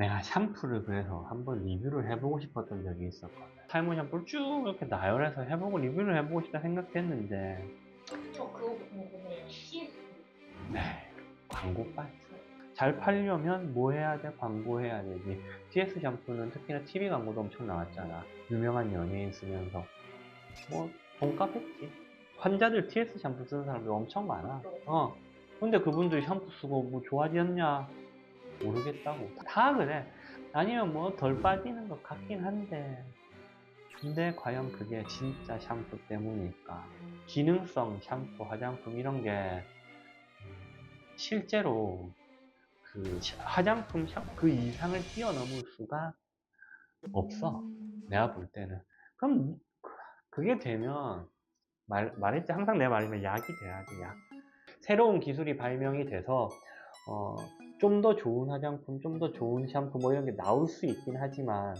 내가 샴푸를 그래서 한번 리뷰를 해보고 싶었던 적이 있었거든. 탈모 샴푸를 쭉 이렇게 나열해서 해보고 리뷰를 해보고 싶다 생각했는데, 저 그거 궁금해요. CS. 네, 광고빨. 잘 팔려면 뭐 해야 돼? 광고해야 되지. TS 샴푸는 특히나 TV 광고도 엄청 나왔잖아. 유명한 연예인 쓰면서. 뭐, 돈값했지. 환자들 TS 샴푸 쓰는 사람들 엄청 많아. 어. 근데 그분들이 샴푸 쓰고 뭐 좋아졌냐? 모르겠다고. 다 그래. 아니면 뭐 덜 빠지는 것 같긴 한데. 근데 과연 그게 진짜 샴푸 때문일까? 기능성 샴푸, 화장품 이런 게 실제로 그 샤- 화장품 샴푸 그 이상을 뛰어넘을 수가 없어. 내가 볼 때는. 그럼 그- 그게 되면 말, 말했지 항상 내 말이면 약이 돼야지 약. 새로운 기술이 발명이 돼서 어, 좀 더 좋은 화장품, 좀 더 좋은 샴푸 뭐 이런 게 나올 수 있긴 하지만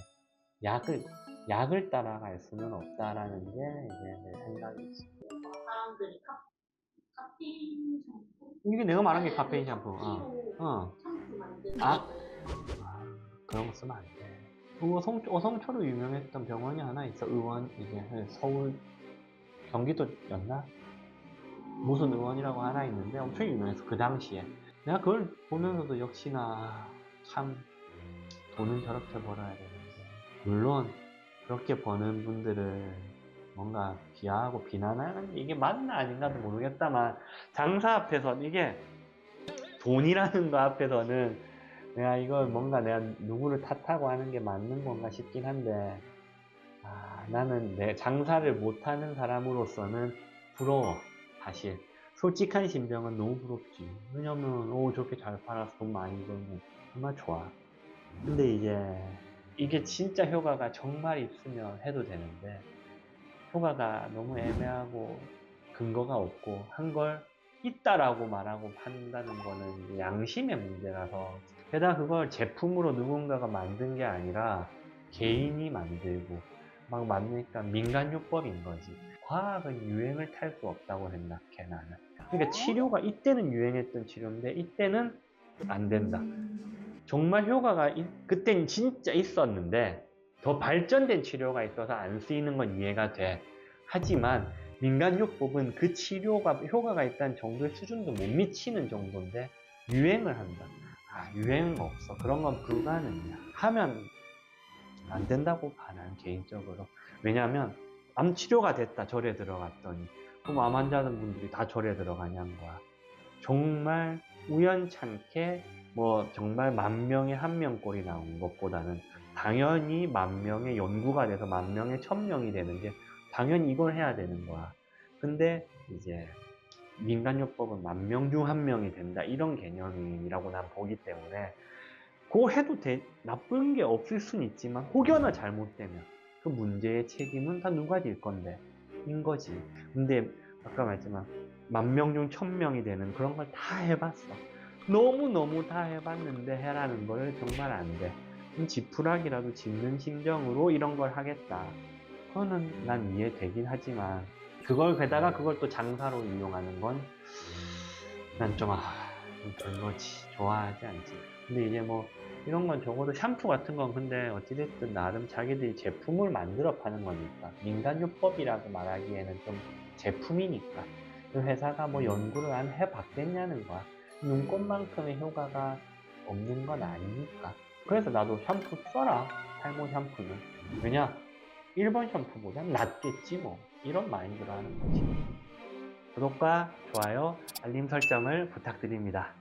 약을 약을 따라갈 수는 없다라는 게 이제 내 생각이지. 사람들이 카, 카페인 샴푸? 이게 내가 말한 게 카페인 샴푸. 어. 어. 샴푸 만드는 아. 거. 아, 그런 거 쓰면 안 돼. 그 어성, 어성초로 유명했던 병원이 하나 있어. 의원, 이게 서울, 경기도였나? 무슨 의원이라고 하나 있는데 엄청 유명했어. 그 당시에. 내가 그걸 보면서도 역시나 참 돈은 저렇게 벌어야 되는데. 물론 그렇게 버는 분들을 뭔가 비하하고 비난하는 게 이게 맞나 아닌가도 모르겠다만 장사 앞에서 이게 돈이라는 거 앞에서는 내가 이걸 뭔가 내가 누구를 탓하고 하는 게 맞는 건가 싶긴 한데 아, 나는 내 장사를 못하는 사람으로서는 부러워 사실 솔직한 심정은 너무 부럽지. 왜냐면 오 저렇게 잘 팔아서 돈 많이 벌면 정말 좋아. 근데 이제 이게 진짜 효과가 정말 있으면 해도 되는데 효과가 너무 애매하고 근거가 없고 한 걸 있다라고 말하고 판다는 거는 양심의 문제라서 게다가 그걸 제품으로 누군가가 만든 게 아니라 개인이 만들고 막 만드니까 민간요법인 거지. 과학은 유행을 탈 수 없다고 생각해 나는 그러니까 치료가 이때는 유행했던 치료인데 이때는 안 된다 정말 효과가 있- 그땐 진짜 있었는데 더 발전된 치료가 있어서 안 쓰이는 건 이해가 돼 하지만 민간요법은 그 치료가 효과가 있다는 정도의 수준도 못 미치는 정도인데 유행을 한다. 아 유행은 없어. 그런 건 불가능이야. 하면 안 된다고 봐 나는 개인적으로. 왜냐하면 암 치료가 됐다 절에 들어갔더니 그럼 암 환자분들이 다 절에 들어가냐는 거야. 정말 우연찮게 뭐 정말 만 명에 한 명꼴이 나온 것보다는 당연히 만 명의 연구가 돼서 만 명에 천 명이 되는 게 당연히 이걸 해야 되는 거야. 근데 이제 민간요법은 만 명 중 한 명이 된다 이런 개념이라고 난 보기 때문에 그거 해도 돼 나쁜 게 없을 순 있지만 혹여나 잘못되면 그 문제의 책임은 다 누가 질 건데 인 거지. 근데 아까 말했지만 만 명 중 천 명이 되는 그런 걸 다 해봤어. 너무 너무 다 해봤는데 해라는 걸 정말 안 돼. 그럼 지푸라기라도 짚는 심정으로 이런 걸 하겠다. 그거는 난 이해되긴 하지만 그걸 게다가 그걸 또 장사로 이용하는 건 난 좀 아, 좀 별로지 좋아하지 않지 근데 이제 뭐 이런 건 적어도 샴푸 같은 건 근데 어찌됐든 나름 자기들이 제품을 만들어 파는 거니까. 민간요법이라고 말하기에는 좀 제품이니까. 그 회사가 뭐 연구를 안 해봤겠냐는 거야. 눈꽃만큼의 효과가 없는 건 아니니까. 그래서 나도 샴푸 써라. 탈모 샴푸는. 왜냐? 일본 샴푸보다 낫겠지 뭐. 이런 마인드로 하는 거지. 구독과 좋아요 알림 설정을 부탁드립니다